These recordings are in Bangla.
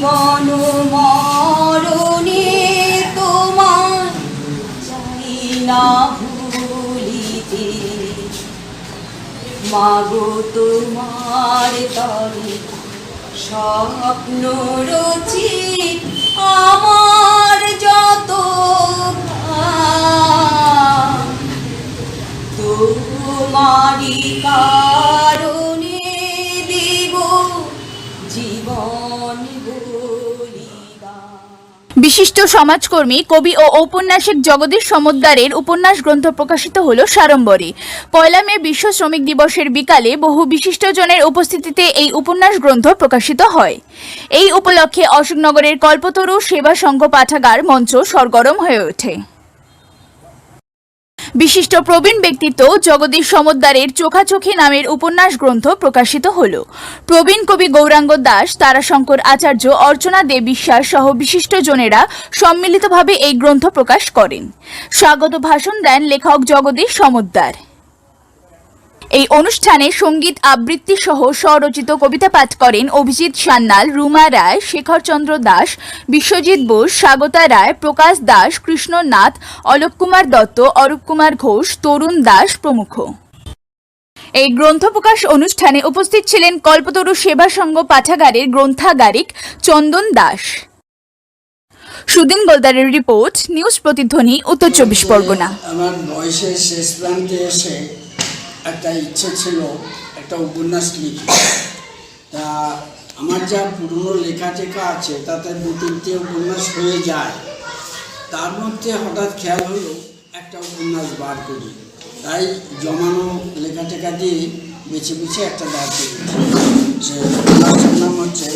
জীবন মরণে তোমার চাই না ভুলিতে। মাগো তোমার তরে স্বপ্ন রচি আমার বিশিষ্ট সমাজকর্মী, কবি ও ঔপন্যাসিক জগদীশ সমদ্দারের উপন্যাস গ্রন্থ প্রকাশিত হল সাড়ম্বরে। পয়লা মে বিশ্ব শ্রমিক দিবসের বিকালে বহু বিশিষ্টজনের উপস্থিতিতে এই উপন্যাস গ্রন্থ প্রকাশিত হয়। এই উপলক্ষে অশোকনগরের কল্পতরু সেবা সংঘ পাঠাগার মঞ্চ সরগরম হয়ে ওঠে। বিশিষ্ট প্রবীণ ব্যক্তিত্ব জগদীশ সমদ্দারের চোখাচোখি নামের উপন্যাস গ্রন্থ প্রকাশিত হল। প্রবীণ কবি গৌরাঙ্গ দাস, তারাশঙ্কর আচার্য, অর্চনা দে বিশ্বাস সহ বিশিষ্ট জনেরা সম্মিলিতভাবে এই গ্রন্থ প্রকাশ করেন। স্বাগত ভাষণ দেন লেখক জগদীশ সমদ্দার। এই অনুষ্ঠানে সংগীত আবৃত্তি সহ স্বরচিত কবিতা পাঠ করেন অভিজিৎ সান্যাল, রুমা রায়, শেখরচন্দ্র দাস, বিশ্বজিৎ বোস, স্বাগতা রায়, প্রকাশ দাস, কৃষ্ণনাথ, অলোক কুমার দত্ত, অরূপ কুমার ঘোষ, তরুণ দাস প্রমুখ। এই গ্রন্থ প্রকাশ অনুষ্ঠানে উপস্থিত ছিলেন কল্পতরু সেবা সংঘ পাঠাগারের গ্রন্থাগারিক চন্দন দাস। সুদিন গোলদারের রিপোর্ট, নিউজ প্রতিধ্বনি, উত্তর চব্বিশ পরগনা। আমার বয়সের শেষ প্রান্তে এসে একটা ইচ্ছে ছিল, একটা উপন্যাস লিখি। তা আমার যা পুরনো লেখা টেখা আছে, তাতে দু তিনটে উপন্যাস হয়ে যায়। তার মধ্যে হঠাৎ খেয়াল হলো, একটা উপন্যাস বার করি। তাই জমানো লেখা টেখা দিয়ে বেছে বেছে একটা বার করি। সে উপন্যাসের নাম হচ্ছে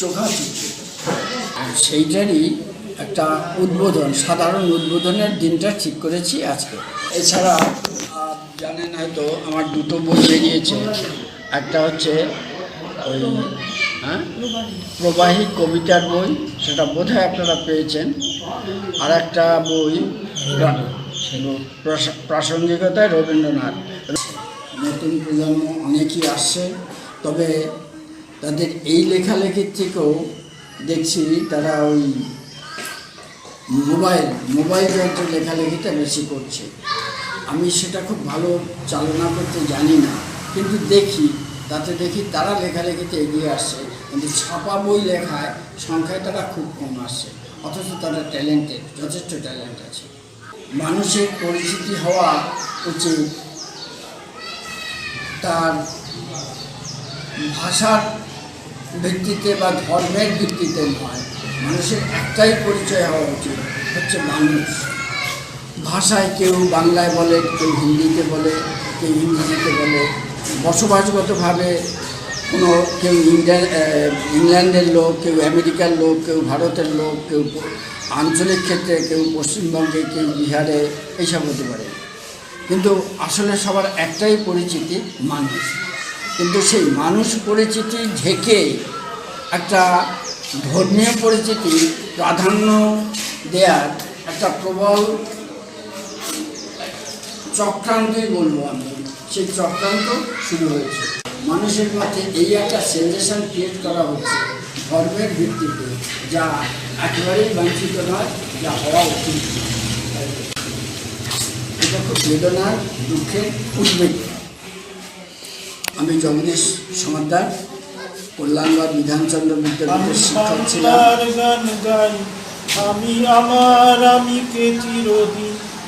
চোখা আর সেইটারই একটা উদ্বোধন, সাধারণ উদ্বোধনের দিনটা ঠিক করেছি আজকে। এছাড়া জানেন হয়তো আমার দুটো বই বেরিয়েছে। একটা হচ্ছে ওই হ্যাঁ? প্রবাহী কবিতার বই, সেটা বোধহয় আপনারা পেয়েছেন। আর একটা বই প্রা- প্রাসঙ্গিকতায় রবীন্দ্রনাথ। নতুন প্রজন্ম অনেকই আসছে, তবে তাদের এই লেখালেখির থেকেও দেখছি তারা ওই মোবাইল মোবাইল যন্ত্রে লেখালেখিটা বেশি করছে। আমি সেটা খুব ভালো চালনা করতে জানি না। কিন্তু দেখি, তাতে দেখি তারা লেখালেখিতে এগিয়ে আসছে। কিন্তু ছাপা বই লেখায় সংখ্যায় তারা খুব কম আসছে। অথচ তারা ট্যালেন্টেড যথেষ্ট ট্যালেন্ট আছে। মানুষের পরিচিতি হওয়া উচিত। তার ভাষার ভিত্তিতে বা ধর্মের ভিত্তিতে নয়। মানুষের একটাই পরিচয় হওয়া উচিত, হচ্ছে মানুষ। ভাষায় কেউ বাংলায় বলে, কেউ হিন্দিতে বলে, কেউ ইংরেজিতে বলে। বসবাসগতভাবে কোনো কেউ ইংল্যান্ডের লোক, কেউ আমেরিকার লোক, কেউ ভারতের লোক, কেউ আঞ্চলিক ক্ষেত্রে, কেউ পশ্চিমবঙ্গে, কেউ বিহারে, এইসব হতে পারে। কিন্তু আসলে সবার একটাই পরিচিতি মানুষ। কিন্তু সেই মানুষ পরিচিতি ঢেকে একটা ধর্মীয় পরিচিতি প্রাধান্য দেওয়ার একটা প্রবল চক্রান্তই বলব আমি। সেই চক্রান্ত শুরু হয়েছে। মানুষের মধ্যে এই একটা সেন্সেশন ক্রিয়েট করা হচ্ছে ধর্মের ভিত্তিতে, যা একেবারেই বাঞ্ছিত নয়, যা হওয়া উচিত এটা খুব বেদনার, দুঃখের উদ্বেগ আমি জগদীশ সমাদ্দার কল্যাণগড় বিধানচন্দ্র বিদ্যাপীঠের শিক্ষক ছিলাম। আমি আমার আমিকে চিরদিন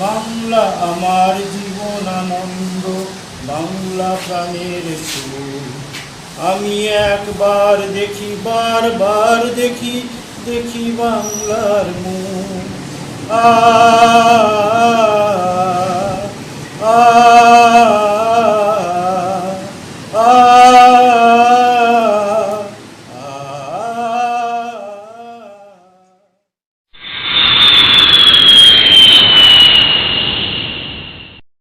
বাংলা আমার জীবন আনন্দ, বাংলা প্রাণের সুর। আমি একবার দেখি, বারবার দেখি দেখি বাংলার মুখ আ